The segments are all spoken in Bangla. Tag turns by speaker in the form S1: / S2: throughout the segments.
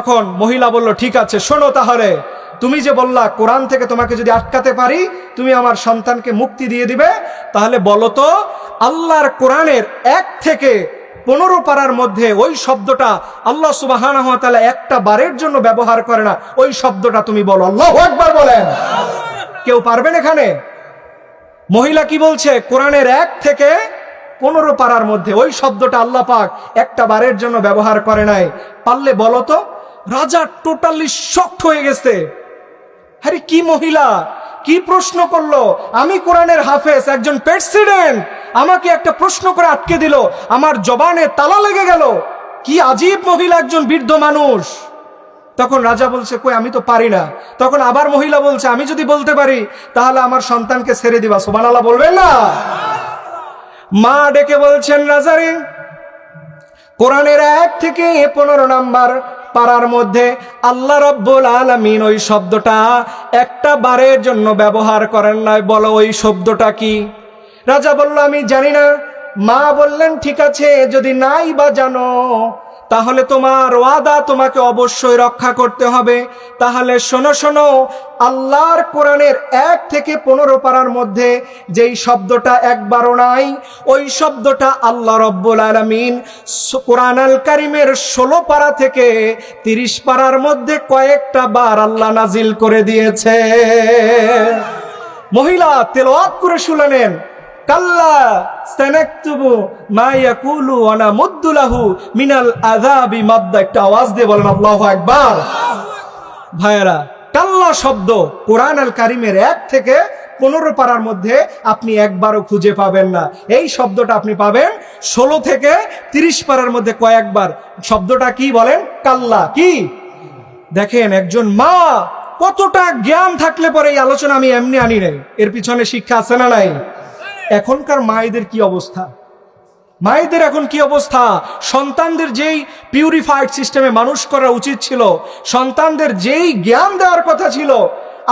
S1: তখন মহিলা বলল, ঠিক আছে, শোনো তাহলে। তুমি যে বললা, কোরআন থেকে তোমাকে যদি আটকাতে পারি, তুমি আমার সন্তানকে মুক্তি দিয়ে দিবে। তাহলে বলো তো, আল্লাহর কোরআনের এক থেকে পনেরো পারার মধ্যে ওই শব্দটা আল্লাহ সুবাহ একটা বারের জন্য ব্যবহার করে না। ওই শব্দটা তুমি বলো। আল্লাহ একবার বলেন। কেউ পারবেন এখানে? মহিলা কি বলছে? কোরআনের এক থেকে পনেরো পারার মধ্যে ওই শব্দটা আল্লাহ পাক একটা বারের জন্য ব্যবহার করে নাই। পারলে বলো তো রাজা টোটালি শক্ট হয়ে গেছে। আরে কি মহিলা? কি প্রশ্ন করল? আমি কোরআনের হাফেজ, একজন প্রেসিডেন্ট আমাকে একটা প্রশ্ন করে আটকে দিল। আমার জবানে তালা লেগে গেল। কি আজীব মহিলা একজন বৃদ্ধ মানুষ। তখন রাজা বলছে, কই, আমি তো পারি না। তখন আবার মহিলা বলছে, আমি যদি বলতে পারি, তাহলে আমার সন্তানকে ছেড়ে দিবা। সোমান আল্লাহ বলবেন না? মা ডেকে বলছেন রাজারে কোরআনের এক থেকে পনেরো নাম্বার পাড়ার মধ্যে আল্লাহ রব্বুল আলমিন ওই শব্দটা একটা বারের জন্য ব্যবহার করেন নাই। বলো, ওই শব্দটা কি? রাজা বলল, আমি জানি না। মা বললেন, ঠিক আছে, যদি নাই বা জানো তাহলে তোমার ওয়াদা তোমাকে অবশ্যই রক্ষা করতে হবে। তাহলে শোনো শোনো, আল্লাহর কোরআনের এক থেকে পনেরো পারার মধ্যে যেই শব্দটা একবারও নাই, ওই শব্দটা আল্লাহ রব্বুল আলমিন কোরআন আল কারিমের ষোলো পারা থেকে তিরিশ পারার মধ্যে কয়েকটা বার আল্লাহ নাজিল করে দিয়েছে। মহিলা, তেলাওয়াত করে শুনালেন কাল্লা সানাকতুবু মা ইয়াকুলু ওয়া নামুদ্দু লাহু মিনাল আযাবি মাদ্দা। একটা আওয়াজ দিয়ে বলেন, আল্লাহু আকবার। ভাইয়েরা, কাল্লা শব্দ কোরআন আল কারিমের এক থেকে পনেরো পারার মধ্যে আপনি একবারও খুঁজে পাবেন না। এই শব্দটা আপনি পাবেন ষোলো থেকে তিরিশ পারার মধ্যে কয়েকবার। শব্দটা কি বলেন? কাল্লা। কি? দেখেন, একজন মা কতটা জ্ঞান থাকলে পরে এই আলোচনা আমি এমনি আনি নাই। এর পিছনে শিক্ষা আছে না নাই? এখনকার মায়েদের কি অবস্থা? মায়েদের এখন কি অবস্থা? সন্তানদের যেই পিউরিফাইড সিস্টেমে মানুষ করা উচিত ছিল, সন্তানদের যেই জ্ঞান দেওয়ার কথা ছিল,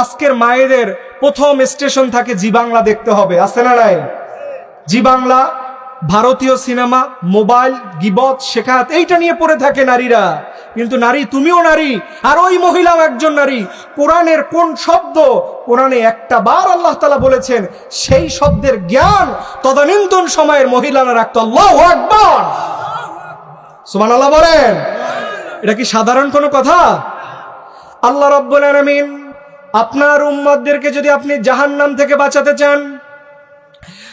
S1: আজকের মায়েদের প্রথম স্টেশন থাকে জি বাংলা দেখতে হবে। আছে না জি বাংলা ভারতীয় সিনেমা, মোবাইল, গিবত, শেখাত, এইটা নিয়ে পড়ে থাকে নারীরা। কিন্তু নারী, তুমিও নারী, আর ওই মহিলাও একজন নারী। কোরআনের কোন শব্দ? কোরআনে একটা বার আল্লাহ তালা বলেছেন, সেই শব্দের জ্ঞান তদানীন্তন সময়ের মহিলারা রাখতো। আল্লাহ আকবার! সুমান আল্লাহ বলেন। এটা কি সাধারণ কোনো কথা? আল্লাহ রব্বুল আলামিন আপনার উম্মতদেরকে যদি আপনি জাহান্নাম থেকে বাঁচাতে চান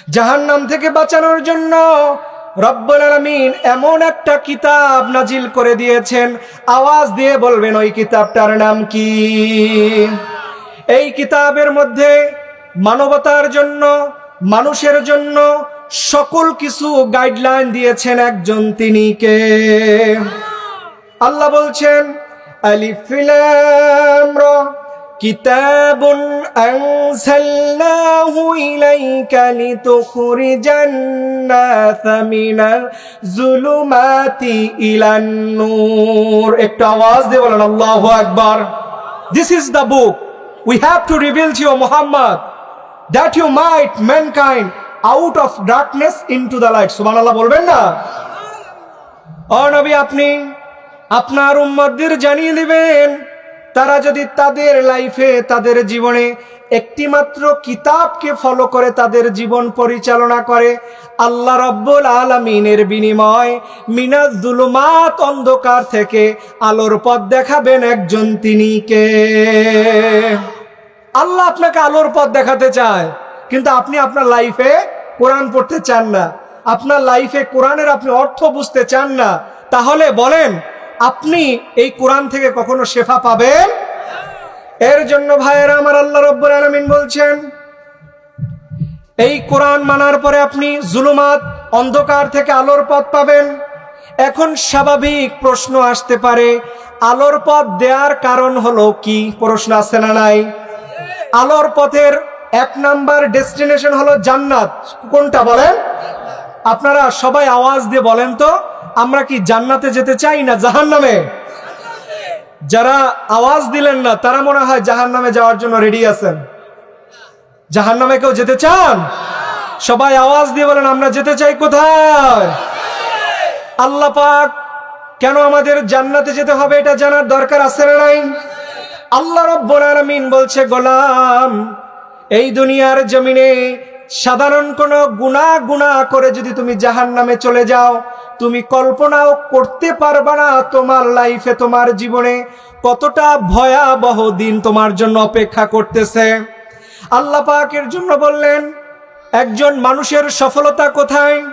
S1: জাহান্নাম থেকে বাঁচানোর জন্য রব্বুল আলামিন এমন একটা কিতাব নাজিল করে দিয়েছেন। আওয়াজ দিয়ে বলবেন, ওই কিতাবটার নাম কি? এই কিতাবের মধ্যে মানবতার জন্য, মানুষের জন্য সকল কিছু গাইডলাইন দিয়েছেন একজন তিনি কে? আল্লাহ বলছেন, আলিফ, লাম, রা। كتاب أنزلناه إليك لتخرج الناس من الظلمات إلى النور একটু আওয়াজ দিয়ে বলেন আল্লাহু আকবার This is the book we have to reveal to you Muhammad that you might mankind out of darkness into the light সুবহানাল্লাহ বলবেন না ও নবী আপনি আপনার উম্মতদের জানিয়ে দিবেন তারা যদি তাদের লাইফে, তাদের জীবনে একটিমাত্র কিতাবকে ফলো করে, তাদের জীবন পরিচালনা করে, আল্লাহ রব্বুল আলমিনের বিনিময় মিনাজ জুলুমাত অন্ধকার থেকে আলোর পথ দেখাবেন একজন তিনি কে? আল্লাহ আপনাকে আলোর পথ দেখাতে চায়, কিন্তু আপনি আপনার লাইফে কোরআন পড়তে চান না। আপনার লাইফে কোরআনের আপনি অর্থ বুঝতে চান না। তাহলে বলেন আপনি এই কোরআন থেকে কখনো শেফা পাবেন? এর জন্য ভাইয়েরা আমার আল্লাহ রব্বুল আলমিন বলছেন, এই কোরআন মানার পরে আপনি জুলুমাত, অন্ধকার থেকে আলোর পথ পাবেন। এখন স্বাভাবিক প্রশ্ন আসতে পারে, আলোর পথ দেওয়ার কারণ হলো কি? প্রশ্ন আসছে না নাই? আলোর পথের এক নাম্বার ডেস্টিনেশন হলো জান্নাত। কোনটা বলেন? আপনারা সবাই আওয়াজ দিয়ে বলেন তো। আমরা কি জান্নাতে যেতে চাই না জাহান নামে যারা আওয়াজ দিলেন না, তারা মনে হয় জাহান নামে যাওয়ার জন্য রেডি আছেন। জাহান নামে কেউ যেতে চান? সবাই আওয়াজ দিয়ে বলেন, আমরা যেতে চাই কোথায়? আল্লাহ পাক কেন আমাদের জান্নাতে যেতে হবে এটা জানার দরকার আছে না নাই? আল্লাহ রব্বুল আলামিন বলছে, গোলাম, এই দুনিয়ার জমিনে সাধারণ কোন গুণা গুণা করে যদি তুমি জাহান নামে চলে যাও, তুমি কল্পনাও করতে পারবা না তোমার লাইফে তোমার জীবনে কতটা ভয়াবহ দিন তোমার জন্য অপেক্ষা করতেছে। আল্লাহ পাকের জন্য বললেন, একজন মানুষের সফলতা কোথায়?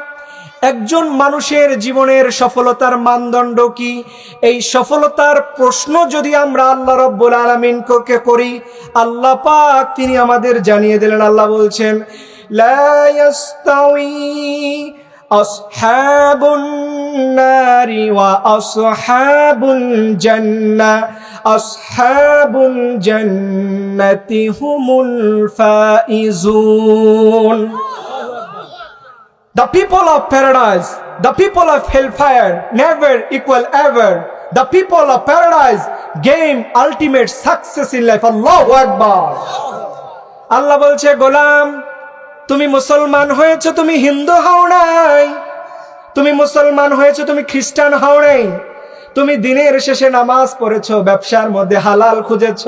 S1: একজন মানুষের জীবনের সফলতার মানদণ্ড কি? এই সফলতার প্রশ্ন যদি আমরা আল্লাহ রব্বুল আলমিনকে করি, আল্লাহ পাক তিনি আমাদের জানিয়ে দিলেন। আল্লাহ বলছেন ইয়াস্তাউই আসহাবুন নারি ওয়া আসহাবুল জান্নাহ আসহাবুল জান্নাতি হুমুল Faizun The people of paradise, the people of hellfire never equal ever. The people of paradise gain ultimate success in life. Allahu Akbar. আল্লাহ বলছে গোলাম তুমি মুসলমান হয়েছো, তুমি হিন্দু হও নাই। তুমি মুসলমান হয়েছো, তুমি খ্রিস্টান হও নাই। তুমি দিনের শেষে নামাজ পড়েছ, ব্যবসার মধ্যে হালাল খুঁজেছ।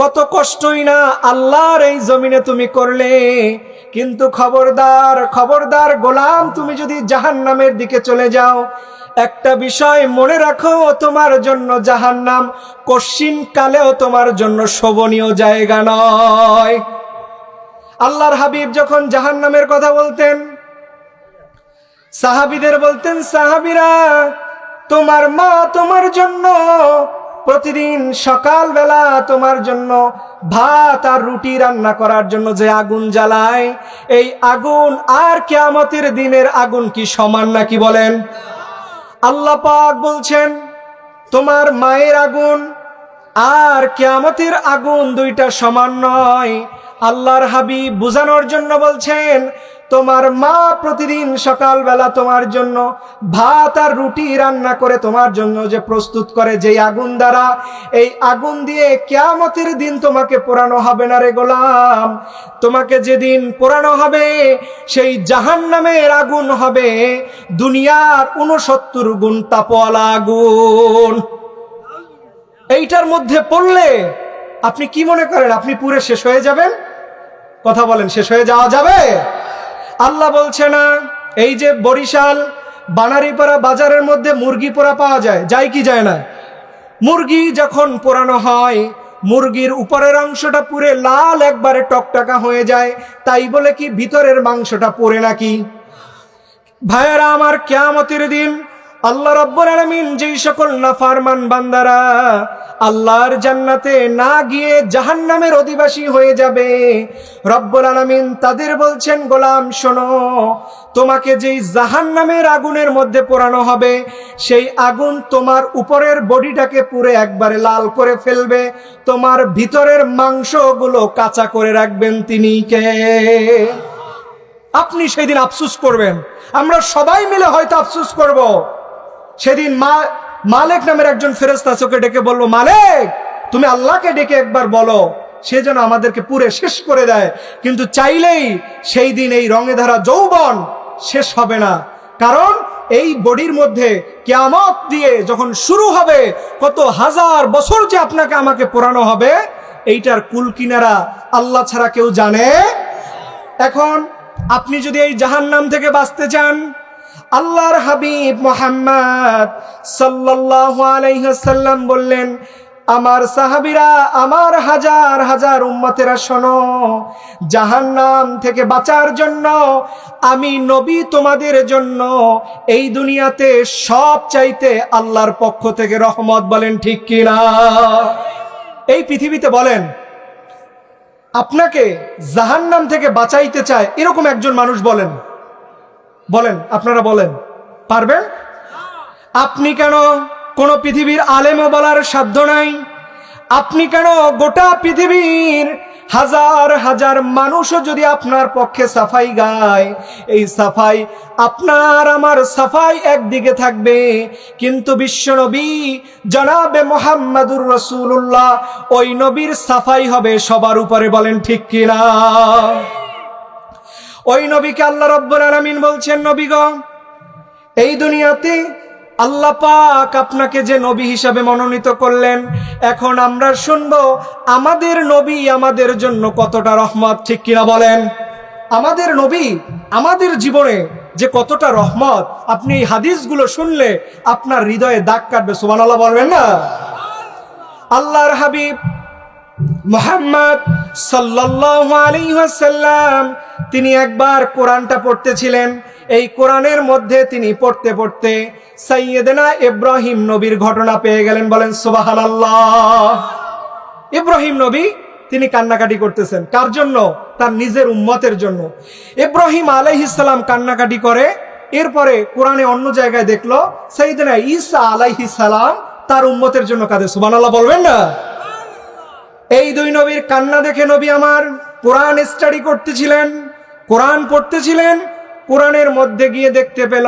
S1: কত কষ্টই না আল্লাহর এই জমিনে তুমি করলে। কিন্তু খবরদার খবরদার গোলাম, তুমি যদি জাহান্নামের দিকে চলে যাও, একটা বিষয় মনে রাখো, তোমার জন্য জাহান্নাম কশিন কালেও তোমার জন্য শোভনীয় জায়গা নয়। আল্লাহর হাবিব যখন জাহান্নামের কথা বলতেন, সাহাবিদের বলতেন, সাহাবিরা, তোমার মা তোমার জন্য প্রতিদিন সকালবেলা তোমার জন্য ভাত আর রুটি রান্না করার জন্য যে আগুন জ্বালায়, এই আগুন আর কেয়ামতের দিনের আগুন কি সমান নাকি বলেন? আল্লাহ পাক বলছেন, তোমার মায়ের আগুন আর কেয়ামতের আগুন দুইটা সমান নয়। আল্লাহর হাবিব বুঝানোর জন্য বলছেন, তোমার মা প্রতিদিন সকালবেলা তোমার জন্য ভাত আর রুটি রান্না করে তোমার জন্য যে প্রস্তুত করে যেই আগুন দ্বারা, এই আগুন দিয়ে কেয়ামতের দিন তোমাকে পোড়ানো হবে না রে গোলাম। তোমাকে যেদিন পোড়ানো হবে, সেই জাহান নামের আগুন হবে, দুনিয়ার উনসত্তর গুণ তাপওয়ালা আগুন। এইটার মধ্যে পড়লে আপনি কি মনে করেন, আপনি পুরে শেষ হয়ে যাবেন? কথা বলেন, শেষ হয়ে যাওয়া যাবে? আল্লাহ বলছে না, এই যে বরিশাল, বানারিপাড়া বাজারের মধ্যে মুরগি পোড়া পাওয়া যায় যায় কি যায় না? মুরগি যখন পোড়ানো হয়, মুরগির উপরের অংশটা পুরে লাল একবারে টকটকা হয়ে যায়, তাই বলে কি ভিতরের মাংসটা পড়ে নাকি? ভাইয়েরা, আমার কেয়ামতের দিন আল্লাহ রব্বুল আলামিন যেই সকল নাফারমান বান্দারা আল্লাহর জান্নাতে না গিয়ে জাহান্নামের অধিবাসী হয়ে যাবে, রব্বুল আলামিন তাদের বলছেন, গোলাম, শোনো, তোমাকে যেই জাহান্নামের আগুনের মধ্যে পোড়ানো হবে, সেই আগুন তোমার উপরের বডিটাকে পুরে একবারে লাল করে ফেলবে, তোমার ভিতরের মাংসগুলো কাঁচা করে রাখবেন তিনি কে? আপনি সেদিন আফসুস করবেন। আমরা সবাই মিলে হয়তো আফসুস করব। সেদিন মা, মালেক নামের একজন ফেরেস্তা চোখে ডেকে বলব মালেক, তুমি আল্লাহকে ডেকে একবার বলো, সে যেন আমাদেরকে পুরে শেষ করে দেয়। কিন্তু চাইলেই সেই দিন এই রঙে ধারা যৌবন শেষ হবে না। কারণ এই বডির মধ্যে কেয়ামত দিয়ে যখন শুরু হবে, কত হাজার বছর যে আপনাকে আমাকে পোড়ানো হবে, এইটার কুল কিনারা আল্লাহ ছাড়া কেউ জানে? এখন আপনি যদি এই জাহান্নাম থেকে বাঁচতে চান আল্লাহর হাবিব মোহাম্মদ সাল্লাল্লাহু আলাইহি সাল্লাম বললেন, আমার সাহাবিরা আমার হাজার হাজার উম্মতেরা শোনো, জাহান্নাম থেকে বাঁচার জন্য আমি নবী তোমাদের জন্য এই দুনিয়াতে সব চাইতে আল্লাহর পক্ষ থেকে রহমত বলেন, ঠিক কিনা এই পৃথিবীতে বলেন, আপনাকে জাহান্নাম থেকে বাঁচাইতে চায় এরকম একজন মানুষ বলেন। বলেন, আপনারা বলেন। পারবেন আপনি কেন কোন পৃথিবীর আলেমও বলার সাধ্য নাই? আপনি কেন গোটা পৃথিবীর হাজার হাজার মানুষও যদি আপনার পক্ষে সাফাই গায়, এই সাফাই আপনার, আমার সাফাই একদিকে থাকবে। কিন্তু বিশ্বনবী জনাবে মোহাম্মদুর রসুল্লাহ ওই নবীর সাফাই হবে সবার উপরে বলেন ঠিক কিনা? ওই নবীকে আল্লাহ রব্বুল আলামিন বলছেন, নবী গো, এই দুনিয়াতে আল্লাহ পাক আপনাকে যে নবী হিসাবে মনোনীত করলেন, এখন আমরা শুনব আমাদের নবী আমাদের জন্য কতটা রহমত, ঠিক কিনা বলেন? আমাদের নবী আমাদের জীবনে যে কতটা রহমত, আপনি এই হাদিসগুলো শুনলে আপনার হৃদয়ে দাগ কাটবে, সুবহানাল্লাহ বলবেন না? আল্লাহর হাবিব মোহাম্মদ সাল্লাল্লাহু আলাইহি তিনি একবার কোরআনটা পড়তেছিলেন। এই কোরআনের মধ্যে তিনি পড়তে পড়তে সাইয়েদেনা ইব্রাহিম নবীর ঘটনা পেয়ে গেলেন, বলেন, সুবহানাল্লাহ। ইব্রাহিম নবী, তিনি কান্নাকাটি করতেছেন। কার জন্য? তার নিজের উম্মতের জন্য। ইব্রাহিম আলাইহিসসালাম কান্নাকাটি করে, এরপরে কোরআনে অন্য জায়গায় দেখল, সাইয়েদেনা ঈসা আলাইহিস সালাম তার উম্মতের জন্য কাঁদে। সুবহানাল্লাহ বলবেন না? এই দুই নবীর কান্না দেখে নবী আমার কোরআন স্টাডি করতেছিলেন, কোরআন পড়তেছিলেন, কোরআনের মধ্যে গিয়ে দেখতে পেল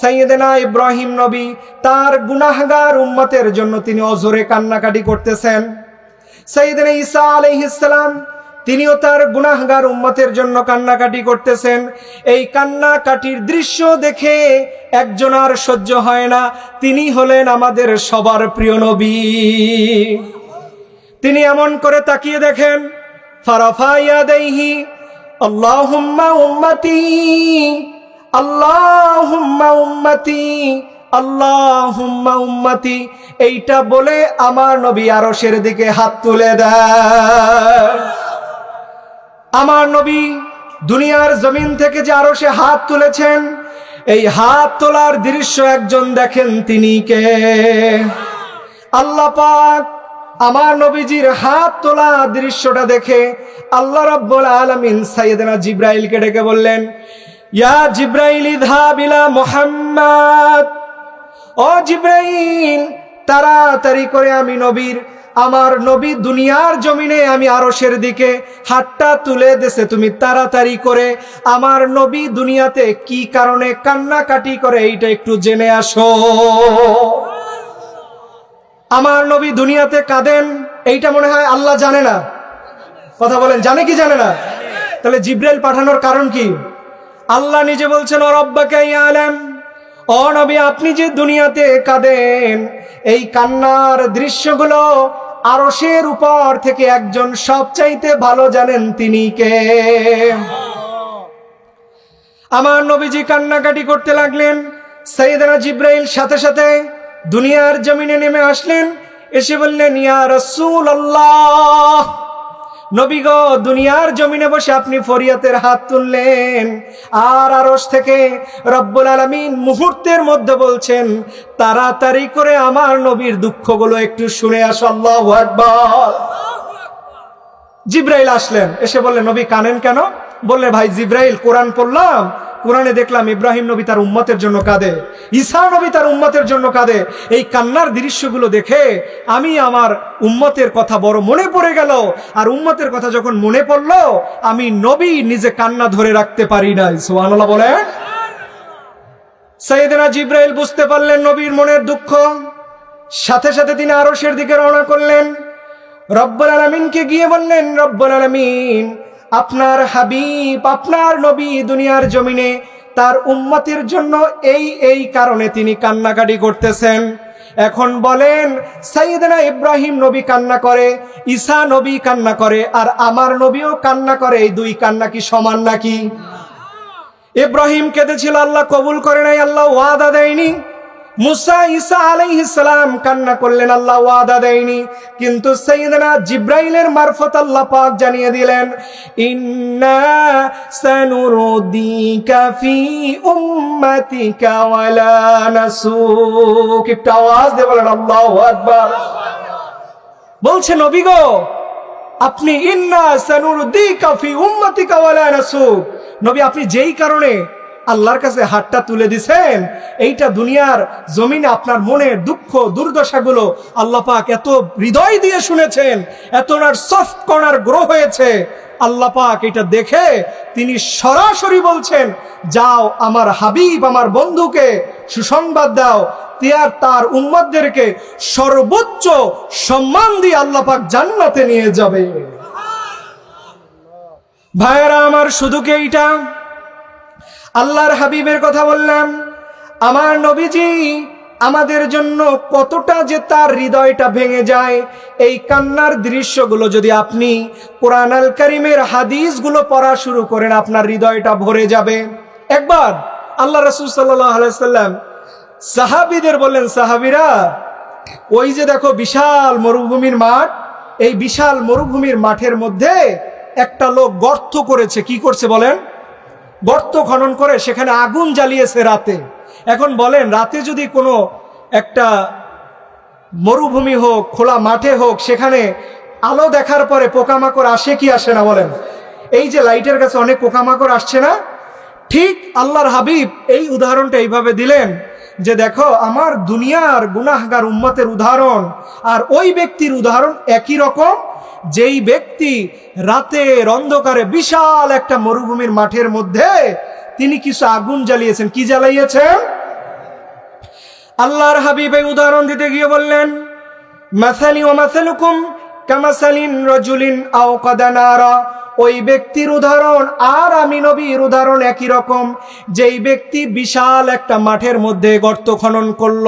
S1: সাইয়েদেনা ইব্রাহিম নবী তার গুনাহগার উম্মতের জন্য তিনি অজরে কান্নাকাটি করতেছেন। সাইয়েদেনা ঈসা আলাইহিসসালাম তিনিও তার গুনাহগার উম্মতের জন্য কান্নাকাটি করতেছেন। এই কান্নাকাটির দৃশ্য দেখে একজন আর সহ্য হয় না, তিনি হলেন আমাদের সবার প্রিয় নবী। তিনি এমন করে তাকিয়ে দেখেন এইটা বলে আমার নবী আরশের দিকে হাত তুলে আমার নবী দুনিয়ার জমিন থেকে যে আরও সে হাত তুলেছেন, এই হাত তোলার দৃশ্য একজন দেখেন তিনি কে? আল্লাহ পাক আমার নবীজির হাত তোলা দৃশ্যটা দেখে আল্লাহ রাব্বুল আলামিন সাইয়েদনা জিব্রাইলকে ডেকে বললেন, ইয়া জিব্রাইল ইযহাবিলা মুহাম্মদ। ও জিব্রাইল, তাড়াতাড়ি করে আমি নবীর, আমার নবী দুনিয়ার জমিনে আমি আরশের দিকে হাতটা তুলে দেছে। তুমি তাড়াতাড়ি করে আমার নবী দুনিয়াতে কি কারণে কান্নাকাটি করে এইটা একটু জেনে আসো। আমার নবী দুনিয়াতে কাঁদেন, এইটা মনে হয় আল্লাহ জানে না। কথা বলেন, জানে কি জানে না? তাহলে জিব্রাইল পাঠানোর কারণ কি? আল্লাহ নিজে বলছেন, ও রব্বাকে আলেম, ও নবী, আপনি যে দুনিয়াতে কাঁদেন, এই কান্নার দৃশ্যগুলো আরশের উপর থেকে একজন সবচাইতে ভালো জানেন তিনি কে? আমার নবীজি কান্নাকাটি করতে লাগলেন, সৈয়দনা জিব্রাইল সাথে সাথে দুনিয়ার জমিনে নেমে আসলেন, এসে বললেন, ইয়া রসুল আল্লাহ নবী গো, দুনিয়ার জমিনে বসে আপনি ফরিয়াতের হাত তুললেন। আর আরস থেকে রব্বুল আলমিন মুহূর্তের মধ্যে বলছেন, তাড়াতাড়ি করে আমার নবীর দুঃখগুলো একটু শুনে আস, আল্লাহ একবার জিব্রাইল আসলেন, এসে বললেন, নবী কানেন কেন? বললে ভাই জিব্রাইল, কোরআন পড়লাম কোরআনে দেখলাম ইব্রাহিম নবী তার উম্মতের জন্য কাঁদে, ঈসা নবী তার উম্মতের জন্য কাঁদে। এই কান্নার দৃশ্যগুলো দেখে আমি আমার উম্মতের কথা বড় মনে পড়ে গেল। আর উম্মতের কথা যখন মনে পড়ল, আমি নবী নিজে কান্না ধরে রাখতে পারি নাই। সুবহানাল্লাহ বলে সাইয়েদনা জিব্রাইল বুঝতে পারলেন নবীর মনের দুঃখ। সাথে সাথে তিনি আরশের দিকে রওনা করলেন। রব্বুল আলমিনকে গিয়ে বললেন, রব্বুল আলমিন আপনার হাবিব, আপনার নবী দুনিয়ার জমিনে, তার উম্মতের জন্য এই এই কারণে তিনি কান্নাকাটি করতেছেন। এখন বলেন, সাইয়েদনা ইব্রাহিম নবী কান্না করে, ঈসা নবী কান্না করে, আর আমার নবীও কান্না করে, এই দুই কান্না কি সমান নাকি? ইব্রাহিম কেঁদেছিল, আল্লাহ কবুল করে নাই, আল্লাহ ওয়াদা দেয়নি। মুসা ঈসা আলাইহিস সালাম কান্না করলেন, আল্লাহ ওয়াদা দেয়নি। কিন্তু সাইয়েদনা জিব্রাইলের মারফত আল্লাহ পাক জানিয়ে দিলেন, ইন্না সানুরদিকা ফি উম্মাতিকা আওয়াজ দিয়ে বলেন, আল্লাহু আকবার। বলছে, নবী গো, আপনি ইন্না সানুরদিকা ফি উম্মাতিকা ওয়ালা নাসুক। নবী, আপনি যেই কারণে আল্লাহর কাছে হাতটা তুলে দিছেন, এইটা দুনিয়ার জমিনে আপনার মনের দুঃখ, দুর্দশাগুলো আল্লাহ পাক এত হৃদয় দিয়ে শুনেছেন, এত সফট কর্নার গ্রো হয়েছে। আল্লাহ পাক এটা দেখে তিনি সরাসরি বলছেন, যাও আমার হাবিব, আমার বন্ধুকে সুসংবাদ দাও তিয়ার তার উম্মতদেরকে সর্বোচ্চ সম্মান দিয়ে আল্লাহ পাক জান্নাতে নিয়ে যাবে। ভাইয়েরা, আমার শুধু কি এইটা? আল্লাহর হাবিবের কথা বললাম। আমার নবীজি আমাদের জন্য কতটা যে তার হৃদয়টা ভেঙে যায়, এই কান্নার দৃশ্যগুলো যদি আপনি কোরআন আল করিমের হাদিসগুলো পড়া শুরু করেন, আপনার হৃদয়টা ভরে যাবে। একবার আল্লাহ রসুল আলাইসাল্লাম সাহাবিদের বললেন, সাহাবিরা, ওই যে দেখো বিশাল মরুভূমির মাঠ, এই বিশাল মরুভূমির মাঠের মধ্যে একটা লোক গর্ত করেছে। কি করছে বলেন? গর্ত খনন করে সেখানে আগুন জ্বালিয়েছে রাতে। এখন বলেন, রাতে যদি কোনো একটা মরুভূমি হোক, খোলা মাঠে হোক, সেখানে আলো দেখার পরে পোকামাকড় আসে কি আসে না বলেন? এই যে লাইটের কাছে অনেক পোকামাকড় আসছে না? ঠিক আল্লাহর হাবিব এই উদাহরণটা এইভাবে দিলেন যে দেখো, আমার দুনিয়ার গুনাহগার উম্মতের উদাহরণ আর ওই ব্যক্তির উদাহরণ একই রকম যেই ব্যক্তি রাতের অন্ধকারে বিশাল একটা মরুভূমির মাঠের মধ্যে তিনি কিছু আগুন জ্বালিয়েছেন। কি জ্বালাইয়েছেন আল্লাহর হাবিব উদাহরণ দিতে গিয়ে বললেন, মাসালি ও মাসালুকুম কামাসালিন রজুলিন আও কাদানারা। ওই ব্যক্তির উদাহরণ আর আমি নবীর উদাহরণ একই রকম। যেই ব্যক্তি বিশাল একটা মাঠের মধ্যে গর্ত খনন করল,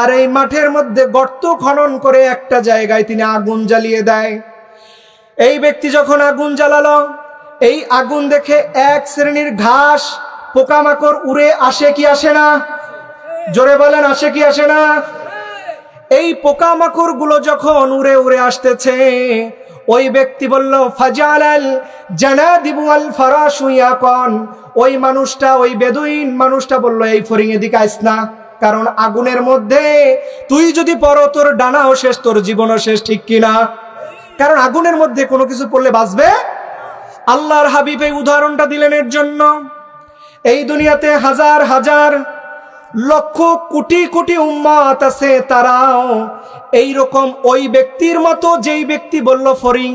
S1: আর এই মাঠের মধ্যে গর্ত খনন করে একটা জায়গায় তিনি আগুন জ্বালিয়ে দেয়। এই ব্যক্তি যখন আগুন জ্বালালো, এই আগুন দেখে এক শ্রেণির ঘাস পোকামাকড় উড়ে আসে কি আসে না? জোরে বলেন, আসে কি আসে না? এই পোকামাকড়গুলো যখন উড়ে উড়ে আসতেছে, ওই ব্যক্তি বলল, ফাজালাল জানাদিবু আল ফারাসু ইয়াকন। ওই মানুষটা, ওই বেদুইন মানুষটা বলল, এই ফরিং এদিকে আইস না, কারণ আগুনের মধ্যে তুই যদি পড়ো, তোর ডানাও শেষ, তোর জীবনও শেষ, ঠিক কিনা? কারণ আগুনের মধ্যে কোনো কিছু পড়লে বাঁচবে? আল্লাহর হাবিব এই উদাহরণটা দিলেন এর জন্য। এই দুনিয়াতে হাজার হাজার লক্ষ কোটি কোটি উম্মাত আছে তারাও। এই রকম ওই ব্যক্তির মতো যেই ব্যক্তি বলল, ফরিং,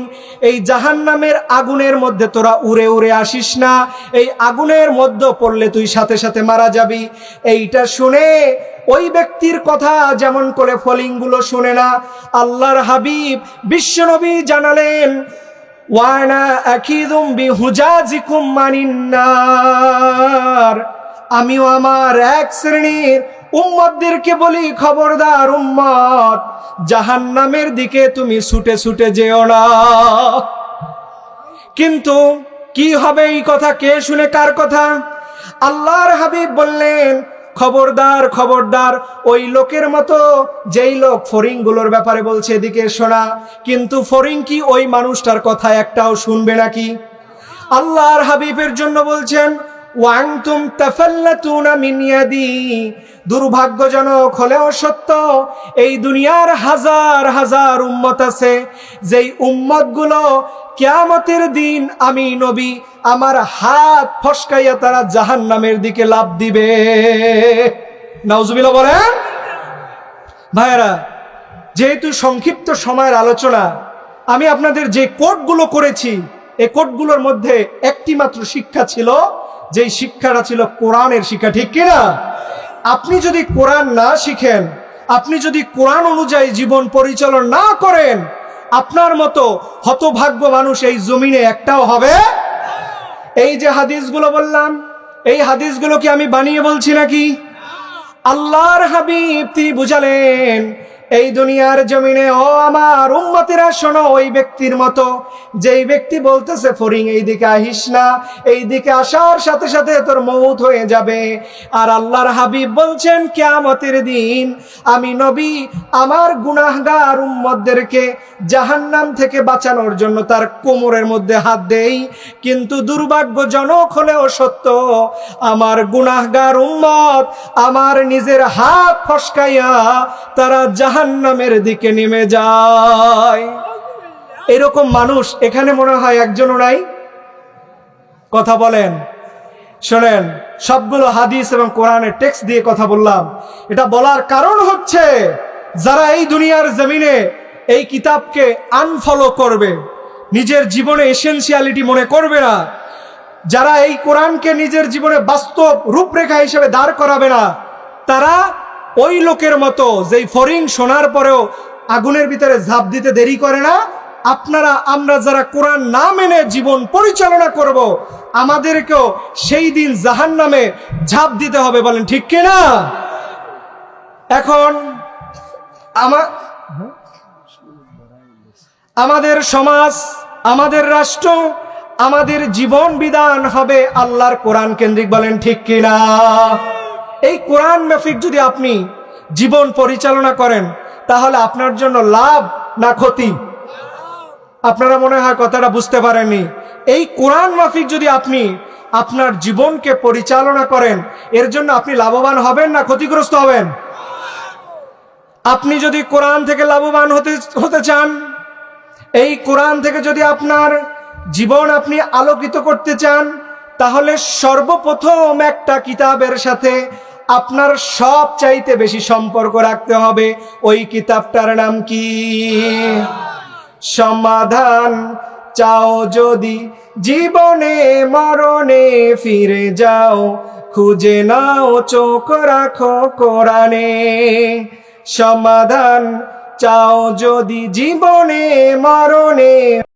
S1: এই জাহান নামের আগুনের মধ্যে তোরা উড়ে উড়ে আসিস না। এই আগুনের মধ্যে পড়লে তুই সাথে সাথে মারা যাবি। এইটা শুনে ওই ব্যক্তির কথা যেমন করে ফলিংগুলো শুনে না, আল্লাহর হাবিব বিশ্বনবী জানালেন, ওয়ানা আকিদুম বিহুজাজিকুম মানিন্নার। আমিও আমার এক শ্রেণির উম্মতদেরকে বলি খবরদার উম্মত। জাহান্নামের দিকে তুমি ছুটে ছুটে যেও না। কিন্তু কি হবে এই কথা? কে শুনে কার কথা? আল্লাহর হাবিব বললেন, খবরদার খবরদার, ওই লোকের মতো যেই লোক ফরিংগুলোর ব্যাপারে বলছে এদিকে শোনা কিন্তু ফরিং কি ওই মানুষটার কথা একটাও শুনবে নাকি? আল্লাহর হাবিবের জন্য বলছেন ওয়াংতুম তাফাল্লাতুনা মিন ইয়াদি। দুর্ভাগ্যজনক হলেও সত্য, এই দুনিয়ার হাজার হাজার উম্মত আছে, যেই উম্মতগুলো কিয়ামতের দিন আমি নবী, আমার হাত ফসকাইয়া তারা জাহান্নামের দিকে লাভ দিবে। নাউজুবিল্লাহ বলেন। ভাইয়েরা, যেহেতু সংক্ষিপ্ত সময়ের আলোচনা, আমি আপনাদের যে কোটগুলো করেছি এই কোটগুলোর মধ্যে একটি মাত্র শিক্ষা ছিল যেই শিক্ষাটা ছিল কোরআনের শিক্ষা, ঠিক কিনা? আপনি যদি কোরআন না শিখেন, আপনি যদি কোরআন অনুযায়ী জীবন পরিচালনা না করেন, আপনার মতো হতভাগ্য মানুষ এই জমিনে একটাও হবে এই যে হাদিসগুলো বললাম, এই হাদিসগুলো কি আমি বানিয়ে বলছি নাকি? আল্লাহর হাবিব তিনি বুঝালেন এই দুনিয়ার জমিনে, ও আমার উম্মতেরা, শোনো ওই ব্যক্তির মতো। যেই ব্যক্তি বলতেছে, ফরিং এই দিকে আহিস না। এই দিকে আসার সাথে সাথে তোর মৌত হয়ে যাবে। আর আল্লাহর হাবিব বলছেন, কেয়ামতের দিন আমি নবী, আমার গুনাহগার উম্মতদেরকে জাহান্নাম থেকে বাঁচানোর জন্য তার কোমরের মধ্যে হাত দেই। কিন্তু দুর্ভাগ্যজনক হলেও সত্য, আমার গুনাহগার উম্মত আমার নিজের হাত ফসকাইয়া তারা জাহান্নামের দিকে নেমে যায়। এরকম মানুষ এখানে মনে হয় একজনও নাই। কথা বলেন। শোনেন, সবগুলো হাদিস এবং কোরআনের টেক্সট দিয়ে কথা বললাম। এটা বলার কারণ হচ্ছে, যারা এই দুনিয়ার জমিনে এই কিতাবকে আনফলো করবে, নিজের জীবনে এসেন্সিয়ালিটি মনে করবে না, যারা এই কোরআনকে নিজের জীবনে বাস্তব রূপরেখা হিসেবে দাঁড় করাবে না, তারা ওই লোকের মতো যেই ফরিং শোনার পরেও আগুনের ভিতরে ঝাঁপ দিতে দেরি করে না, আপনারা, আমরা যারা কোরআন না মেনে জীবন পরিচালনা করব, আমাদেরকেও সেই দিন জাহান নামে ঝাঁপ দিতে হবে, বলেন ঠিক কিনা? এখন আমা আমাদের সমাজ, আমাদের রাষ্ট্র, আমাদের জীবন বিধান হবে আল্লাহর কোরআন কেন্দ্রিক, বলেন ঠিক কিনা? এই কোরআন মাফিক যদি আপনি জীবন পরিচালনা করেন, তাহলে আপনার জন্য লাভ না ক্ষতি? আপনারা মনে হয় কথাটা বুঝতে পারেননি। এই কোরআন মাফিক যদি আপনি আপনার জীবনকে পরিচালনা করেন, এর জন্য আপনি লাভবান হবেন না ক্ষতিগ্রস্ত হবেন? আপনি যদি কোরআন থেকে লাভবান হতে হতে চান, এই কোরআন থেকে যদি আপনার জীবন আপনি আলোকিত করতে চান, তাহলে সর্বপ্রথম একটা কিতাবের সাথে আপনার সব চাইতে বেশি সম্পর্ক রাখতে হবে ওই কিতাবটার নাম কি? সমাধান চাও যদি জীবনে, মরণে ফিরে যাও, খুঁজে নাও, চোখ রাখো কোরআনে। সমাধান চাও যদি জীবনে, মরণে